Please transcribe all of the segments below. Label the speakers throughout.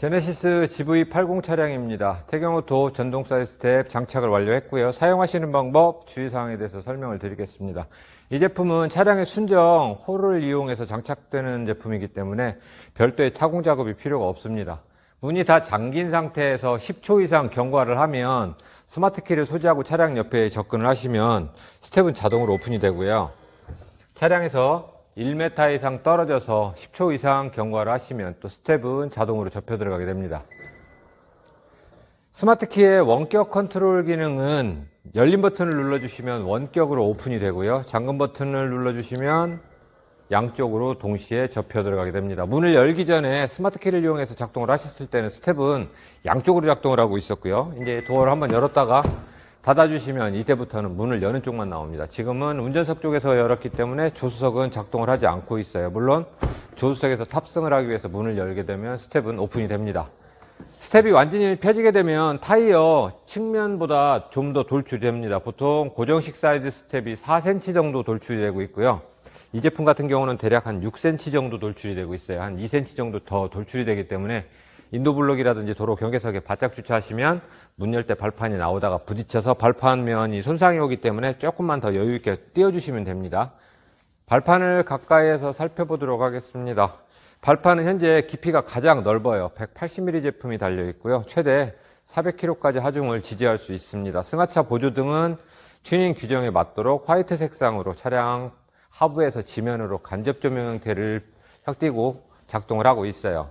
Speaker 1: 제네시스 GV80 차량입니다. 태경오토 전동 사이드 스텝 장착을 완료했고요. 사용하시는 방법, 주의사항에 대해서 설명을 드리겠습니다. 이 제품은 차량의 순정 홀을 이용해서 장착되는 제품이기 때문에 별도의 타공 작업이 필요가 없습니다. 문이 다 잠긴 상태에서 10초 이상 경과를 하면 스마트 키를 소지하고 차량 옆에 접근을 하시면 스텝은 자동으로 오픈이 되고요. 차량에서 1m 이상 떨어져서 10초 이상 경과를 하시면 또 스텝은 자동으로 접혀 들어가게 됩니다. 스마트 키의 원격 컨트롤 기능은 열린 버튼을 눌러주시면 원격으로 오픈이 되고요. 잠금 버튼을 눌러주시면 양쪽으로 동시에 접혀 들어가게 됩니다. 문을 열기 전에 스마트 키를 이용해서 작동을 하셨을 때는 스텝은 양쪽으로 작동을 하고 있었고요. 이제 도어를 한번 열었다가 닫아주시면 이때부터는 문을 여는 쪽만 나옵니다. 지금은 운전석 쪽에서 열었기 때문에 조수석은 작동을 하지 않고 있어요. 물론 조수석에서 탑승을 하기 위해서 문을 열게 되면 스텝은 오픈이 됩니다. 스텝이 완전히 펴지게 되면 타이어 측면보다 좀 더 돌출됩니다. 보통 고정식 사이즈 스텝이 4cm 정도 돌출이 되고 있고요. 이 제품 같은 경우는 대략 한 6cm 정도 돌출이 되고 있어요. 한 2cm 정도 더 돌출이 되기 때문에 인도블록이라든지 도로 경계석에 바짝 주차하시면 문 열 때 발판이 나오다가 부딪혀서 발판면이 손상이 오기 때문에 조금만 더 여유 있게 띄워주시면 됩니다. 발판을 가까이에서 살펴보도록 하겠습니다. 발판은 현재 깊이가 가장 넓어요. 180mm 제품이 달려 있고요. 최대 400kg까지 하중을 지지할 수 있습니다. 승하차 보조등은 튜닝 규정에 맞도록 화이트 색상으로 차량 하부에서 지면으로 간접 조명 형태를 혁띄고 작동을 하고 있어요.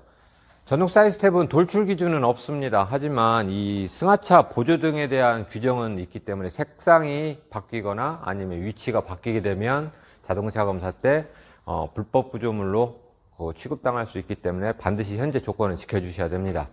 Speaker 1: 전동 사이드 스텝은 돌출 기준은 없습니다. 하지만 이 승하차 보조등에 대한 규정은 있기 때문에 색상이 바뀌거나 아니면 위치가 바뀌게 되면 자동차 검사 때 어, 불법 구조물로 어, 취급당할 수 있기 때문에 반드시 현재 조건을 지켜주셔야 됩니다.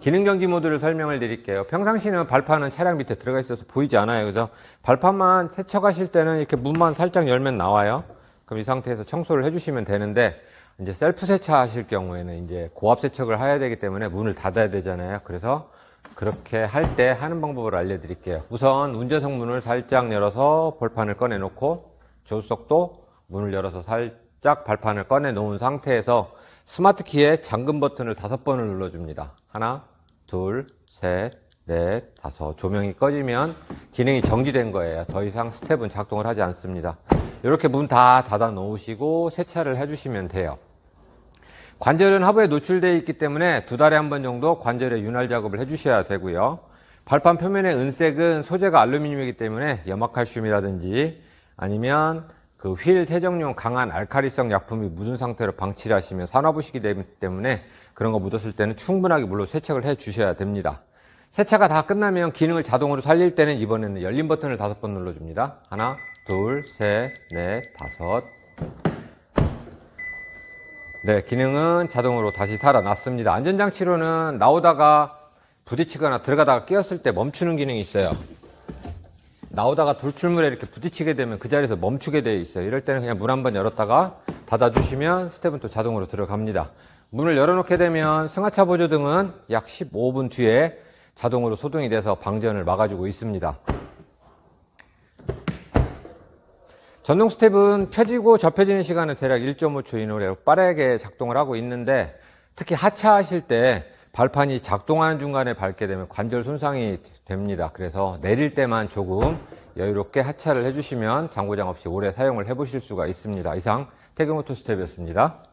Speaker 1: 기능 정지 모드를 설명을 드릴게요. 평상시는 발판은 차량 밑에 들어가 있어서 보이지 않아요. 그래서 발판만 세척하실 때는 이렇게 문만 살짝 열면 나와요. 그럼 이 상태에서 청소를 해주시면 되는데 이제 셀프 세차하실 경우에는 이제 고압 세척을 해야 되기 때문에 문을 닫아야 되잖아요. 그래서 그렇게 할 때 하는 방법을 알려드릴게요. 우선 운전석 문을 살짝 열어서 볼판을 꺼내놓고 조수석도 문을 열어서 살짝 발판을 꺼내 놓은 상태에서 스마트 키에 잠금 버튼을 다섯 번을 눌러줍니다. 하나, 둘, 셋, 넷, 다섯. 조명이 꺼지면 기능이 정지된 거예요. 더 이상 스텝은 작동을 하지 않습니다. 이렇게 문 다 닫아 놓으시고 세차를 해주시면 돼요. 관절은 하부에 노출되어 있기 때문에 두 달에 한 번 정도 관절에 윤활 작업을 해주셔야 되고요. 발판 표면의 은색은 소재가 알루미늄이기 때문에 염화칼슘이라든지 아니면 그 휠 세정용 강한 알카리성 약품이 묻은 상태로 방치를 하시면 산화부식이 되기 때문에 그런 거 묻었을 때는 충분하게 물로 세척을 해 주셔야 됩니다. 세차가 다 끝나면 기능을 자동으로 살릴 때는 이번에는 열린 버튼을 다섯 번 눌러줍니다. 하나, 둘, 셋, 넷, 다섯. 네, 기능은 자동으로 다시 살아났습니다. 안전장치로는 나오다가 부딪히거나 들어가다가 끼었을 때 멈추는 기능이 있어요. 나오다가 돌출물에 이렇게 부딪히게 되면 그 자리에서 멈추게 되어 있어요. 이럴 때는 그냥 문 한 번 열었다가 닫아주시면 스텝은 또 자동으로 들어갑니다. 문을 열어놓게 되면 승하차 보조등은 약 15분 뒤에 자동으로 소등이 돼서 방전을 막아주고 있습니다. 전동 스텝은 펴지고 접혀지는 시간은 대략 1.5초 이내로 빠르게 작동을 하고 있는데 특히 하차하실 때 발판이 작동하는 중간에 밟게 되면 관절 손상이 됩니다. 그래서 내릴 때만 조금 여유롭게 하차를 해주시면 장고장 없이 오래 사용을 해보실 수가 있습니다. 이상 태경오토 스텝이었습니다.